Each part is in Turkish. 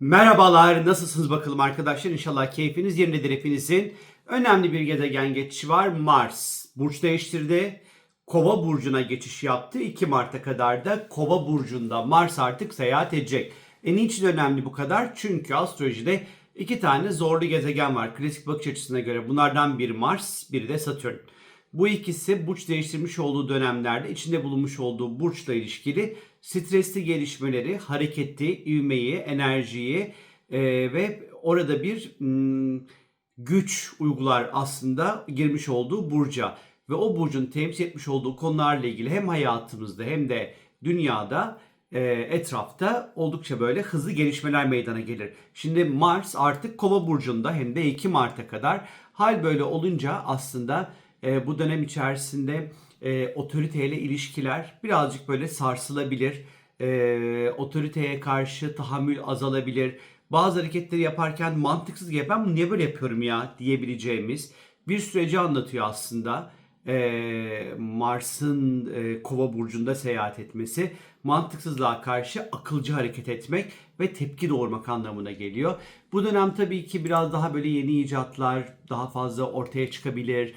Merhabalar, nasılsınız bakalım arkadaşlar? İnşallah keyfiniz yerindedir hepinizin. Önemli bir gezegen geçişi var. Mars. Burç değiştirdi. Kova burcuna geçiş yaptı. 2 Mart'a kadar da Kova burcunda Mars artık seyahat edecek. E niçin önemli bu kadar? Çünkü astrolojide iki tane zorlu gezegen var. Klasik bakış açısına göre bunlardan biri Mars, biri de Satürn. Bu ikisi burç değiştirmiş olduğu dönemlerde içinde bulunmuş olduğu burçla ilişkili stresli gelişmeleri, hareketi, ivmeyi, enerjiyi e, ve orada bir mm, güç uygular aslında girmiş olduğu burca. Ve o burcun temsil etmiş olduğu konularla ilgili hem hayatımızda hem de dünyada e, etrafta oldukça böyle hızlı gelişmeler meydana gelir. Şimdi Mars artık Kova burcunda hem de 2 Mart'a kadar hal böyle olunca aslında e, bu dönem içerisinde e, otoriteyle ilişkiler birazcık böyle sarsılabilir. E, otoriteye karşı tahammül azalabilir. Bazı hareketleri yaparken mantıksız ya ben bunu niye böyle yapıyorum ya diyebileceğimiz bir süreci anlatıyor aslında. E, Mars'ın e, Kova burcunda seyahat etmesi mantıksızlığa karşı akılcı hareket etmek ve tepki doğurmak anlamına geliyor. Bu dönem tabii ki biraz daha böyle yeni icatlar daha fazla ortaya çıkabilir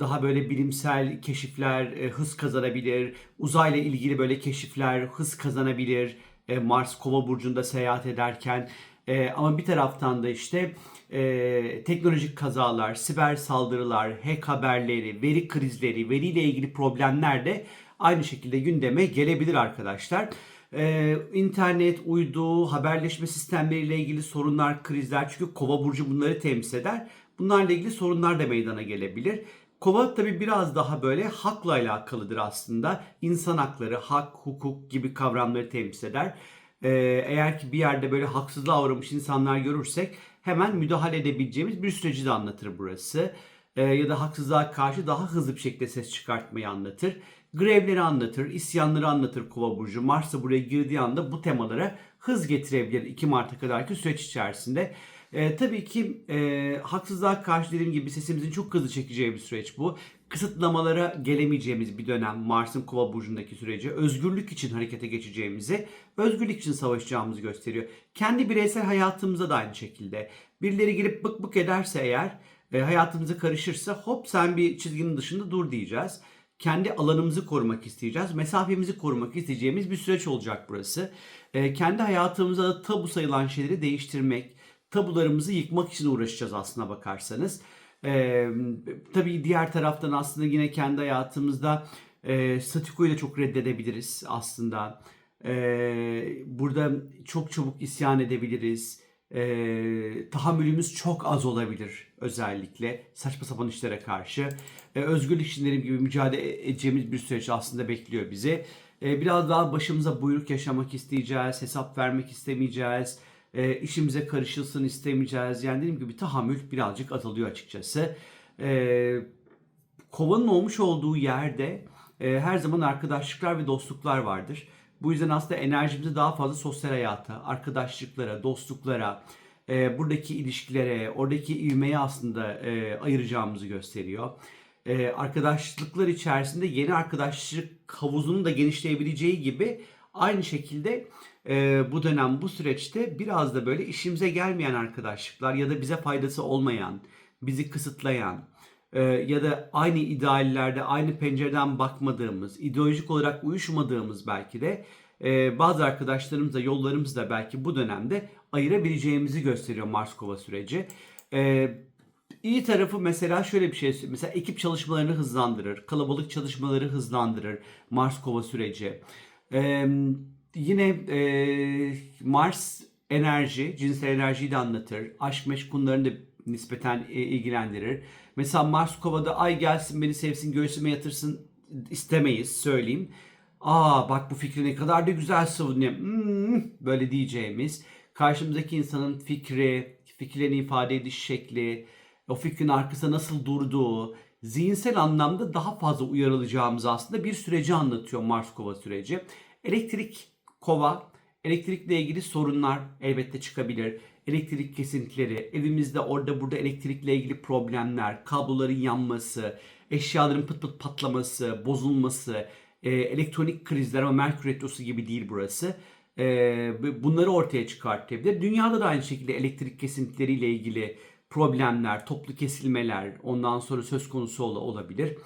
daha böyle bilimsel keşifler e, hız kazanabilir. Uzayla ilgili böyle keşifler hız kazanabilir. E, Mars Kova burcunda seyahat ederken E, ama bir taraftan da işte teknolojik kazalar, siber saldırılar, hack haberleri, veri krizleri, veriyle ilgili problemler de aynı şekilde gündeme gelebilir arkadaşlar. Ee, internet, uydu, haberleşme sistemleriyle ilgili sorunlar, krizler çünkü Kova burcu bunları temsil eder. Bunlarla ilgili sorunlar da meydana gelebilir. Kova tabi biraz daha böyle hakla alakalıdır aslında. İnsan hakları, hak, hukuk gibi kavramları temsil eder. Ee, eğer ki bir yerde böyle haksızlığa uğramış insanlar görürsek hemen müdahale edebileceğimiz bir süreci de anlatır burası. Ee, ya da haksızlığa karşı daha hızlı bir şekilde ses çıkartmayı anlatır. Grevleri anlatır, isyanları anlatır Kova burcu. Mars da buraya girdiği anda bu temalara hız getirebilir 2 Mart'a kadarki süreç içerisinde. Ee, tabii ki e, haksızlığa karşı dediğim gibi sesimizin çok hızlı çekeceği bir süreç bu. Kısıtlamalara gelemeyeceğimiz bir dönem Mars'ın Kova burcundaki süreci, özgürlük için harekete geçeceğimizi, özgürlük için savaşacağımızı gösteriyor. Kendi bireysel hayatımızda da aynı şekilde. Birileri gelip bık bık ederse eğer, e, hayatımıza karışırsa hop sen bir çizginin dışında dur diyeceğiz. Kendi alanımızı korumak isteyeceğiz. Mesafemizi korumak isteyeceğimiz bir süreç olacak burası. E, kendi hayatımızda da tabu sayılan şeyleri değiştirmek, tabularımızı yıkmak için uğraşacağız aslına bakarsanız. Ee, tabii diğer taraftan aslında yine kendi hayatımızda e, statikoyu da çok reddedebiliriz aslında. Ee, burada çok çabuk isyan edebiliriz. Ee, tahammülümüz çok az olabilir özellikle saçma sapan işlere karşı. Ee, özgürlük için dediğim gibi mücadele edeceğimiz bir süreç aslında bekliyor bizi. Ee, biraz daha başımıza buyruk yaşamak isteyeceğiz, hesap vermek istemeyeceğiz e, işimize karışılsın istemeyeceğiz. Yani dediğim gibi tahammül birazcık azalıyor açıkçası. E, kovanın olmuş olduğu yerde e, her zaman arkadaşlıklar ve dostluklar vardır. Bu yüzden aslında enerjimizi daha fazla sosyal hayata, arkadaşlıklara, dostluklara, e, buradaki ilişkilere, oradaki ivmeye aslında e, ayıracağımızı gösteriyor. E, arkadaşlıklar içerisinde yeni arkadaşlık havuzunun da genişleyebileceği gibi aynı şekilde e, bu dönem, bu süreçte biraz da böyle işimize gelmeyen arkadaşlıklar ya da bize faydası olmayan, bizi kısıtlayan e, ya da aynı ideallerde, aynı pencereden bakmadığımız, ideolojik olarak uyuşmadığımız belki de e, bazı arkadaşlarımızla, yollarımızla belki bu dönemde ayırabileceğimizi gösteriyor Mars Kova süreci. E, İyi tarafı mesela şöyle bir şey mesela ekip çalışmalarını hızlandırır, kalabalık çalışmaları hızlandırır Mars Kova süreci. Ee, yine e, Mars enerji, cinsel enerjiyi de anlatır. Aşk meşk konularını da nispeten e, ilgilendirir. Mesela Mars Kova'da ay gelsin beni sevsin göğsüme yatırsın istemeyiz söyleyeyim. Aa bak bu fikri ne kadar da güzel savunuyor. Hmm, böyle diyeceğimiz. Karşımızdaki insanın fikri, fikirlerini ifade ediş şekli, o fikrin arkasında nasıl durduğu, zihinsel anlamda daha fazla uyarılacağımız aslında bir süreci anlatıyor Mars Kova süreci. Elektrik kova, elektrikle ilgili sorunlar elbette çıkabilir. Elektrik kesintileri, evimizde orada burada elektrikle ilgili problemler, kabloların yanması, eşyaların pıt pıt patlaması, bozulması, e, elektronik krizler ama Merkür Retrosu gibi değil burası. e, bunları ortaya çıkartabilir. Dünyada da aynı şekilde elektrik kesintileriyle ilgili problemler, toplu kesilmeler ondan sonra söz konusu ol- olabilir.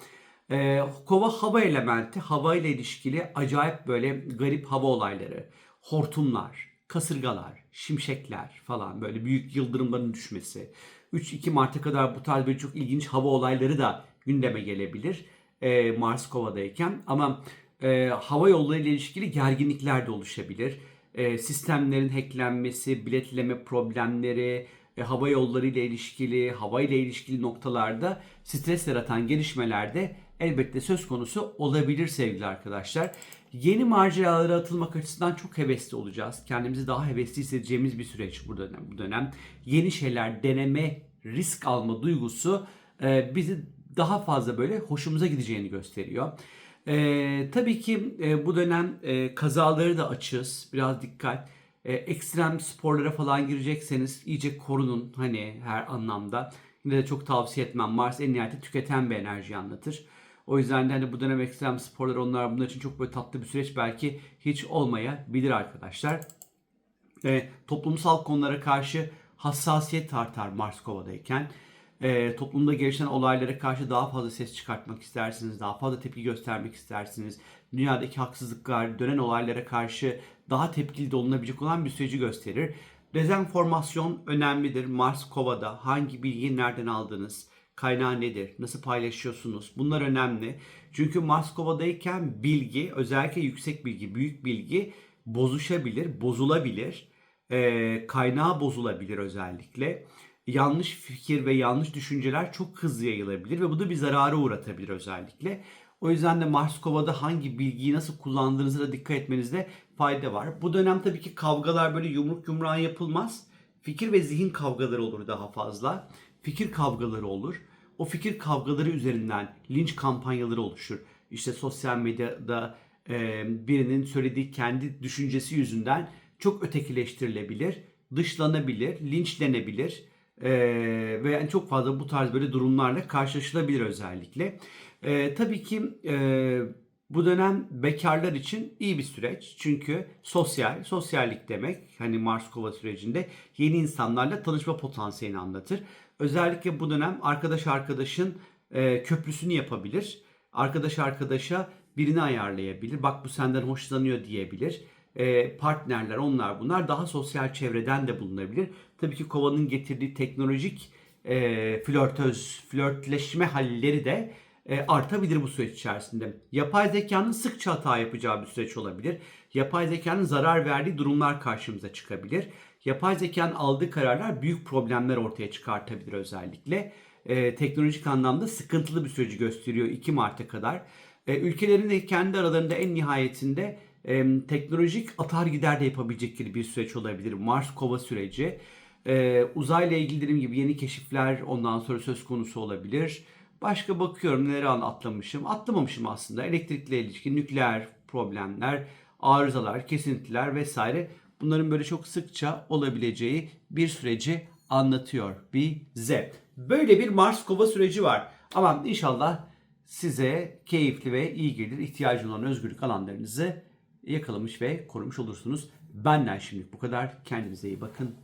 E, kova hava elementi, hava ile ilişkili acayip böyle garip hava olayları, hortumlar, kasırgalar, şimşekler falan böyle büyük yıldırımların düşmesi. 3-2 Mart'a kadar bu tarz böyle çok ilginç hava olayları da gündeme gelebilir e, Mars Kova'dayken. Ama e, hava yolları ile ilişkili gerginlikler de oluşabilir. E, sistemlerin hacklenmesi, biletleme problemleri, e, hava yolları ile ilişkili, hava ile ilişkili noktalarda stres yaratan gelişmelerde elbette söz konusu olabilir sevgili arkadaşlar. Yeni maceralara atılmak açısından çok hevesli olacağız. Kendimizi daha hevesli hissedeceğimiz bir süreç bu dönem. Bu dönem yeni şeyler deneme, risk alma duygusu e, bizi daha fazla böyle hoşumuza gideceğini gösteriyor. E, tabii ki e, bu dönem e, kazaları da açığız. Biraz dikkat. E, ekstrem sporlara falan girecekseniz iyice korunun hani her anlamda. Yine de çok tavsiye etmem. Mars en nihayetinde tüketen bir enerji anlatır. O yüzden de hani bu dönem ekstrem sporlar onlar bunlar için çok böyle tatlı bir süreç belki hiç olmayabilir arkadaşlar. E, toplumsal konulara karşı hassasiyet artar Mars Kova'dayken. E, toplumda gelişen olaylara karşı daha fazla ses çıkartmak istersiniz, daha fazla tepki göstermek istersiniz. Dünyadaki haksızlıklar, dönen olaylara karşı daha tepkili de olan bir süreci gösterir. Dezenformasyon önemlidir. Mars Kova'da hangi bilgiyi nereden aldınız? Kaynağı nedir? Nasıl paylaşıyorsunuz? Bunlar önemli. Çünkü Mars Kova'dayken bilgi, özellikle yüksek bilgi, büyük bilgi bozuşabilir, bozulabilir. Ee, kaynağı bozulabilir özellikle. Yanlış fikir ve yanlış düşünceler çok hızlı yayılabilir ve bu da bir zarara uğratabilir özellikle. O yüzden de Mars Kova'da hangi bilgiyi nasıl kullandığınıza da dikkat etmenizde fayda var. Bu dönem tabii ki kavgalar böyle yumruk yumruğa yapılmaz. Fikir ve zihin kavgaları olur daha fazla. Fikir kavgaları olur. O fikir kavgaları üzerinden linç kampanyaları oluşur. İşte sosyal medyada e, birinin söylediği kendi düşüncesi yüzünden çok ötekileştirilebilir, dışlanabilir, linçlenebilir e, ve yani çok fazla bu tarz böyle durumlarla karşılaşılabilir özellikle. E, tabii ki e, bu dönem bekarlar için iyi bir süreç. Çünkü sosyal, sosyallik demek hani Mars Kova sürecinde yeni insanlarla tanışma potansiyelini anlatır. Özellikle bu dönem arkadaş arkadaşın e, köprüsünü yapabilir. Arkadaş arkadaşa birini ayarlayabilir. Bak bu senden hoşlanıyor diyebilir. E, partnerler onlar bunlar daha sosyal çevreden de bulunabilir. Tabii ki kovanın getirdiği teknolojik e, flörtöz, flörtleşme halleri de e, artabilir bu süreç içerisinde. Yapay zekanın sıkça hata yapacağı bir süreç olabilir. Yapay zekanın zarar verdiği durumlar karşımıza çıkabilir. Yapay zekanın aldığı kararlar büyük problemler ortaya çıkartabilir özellikle. E, teknolojik anlamda sıkıntılı bir süreci gösteriyor 2 Mart'a kadar. E, ülkelerin de kendi aralarında en nihayetinde e, teknolojik atar gider de yapabilecekleri bir süreç olabilir. Mars Kova süreci. E, uzayla ilgili dediğim gibi yeni keşifler ondan sonra söz konusu olabilir. Başka bakıyorum neleri atlamışım. Atlamamışım aslında. Elektrikle ilişkin nükleer problemler, arızalar, kesintiler vesaire. Bunların böyle çok sıkça olabileceği bir süreci anlatıyor bize. Böyle bir Mars kova süreci var. Ama inşallah size keyifli ve iyi gelir. İhtiyacı olan özgürlük alanlarınızı yakalamış ve korumuş olursunuz. Benden şimdilik bu kadar. Kendinize iyi bakın.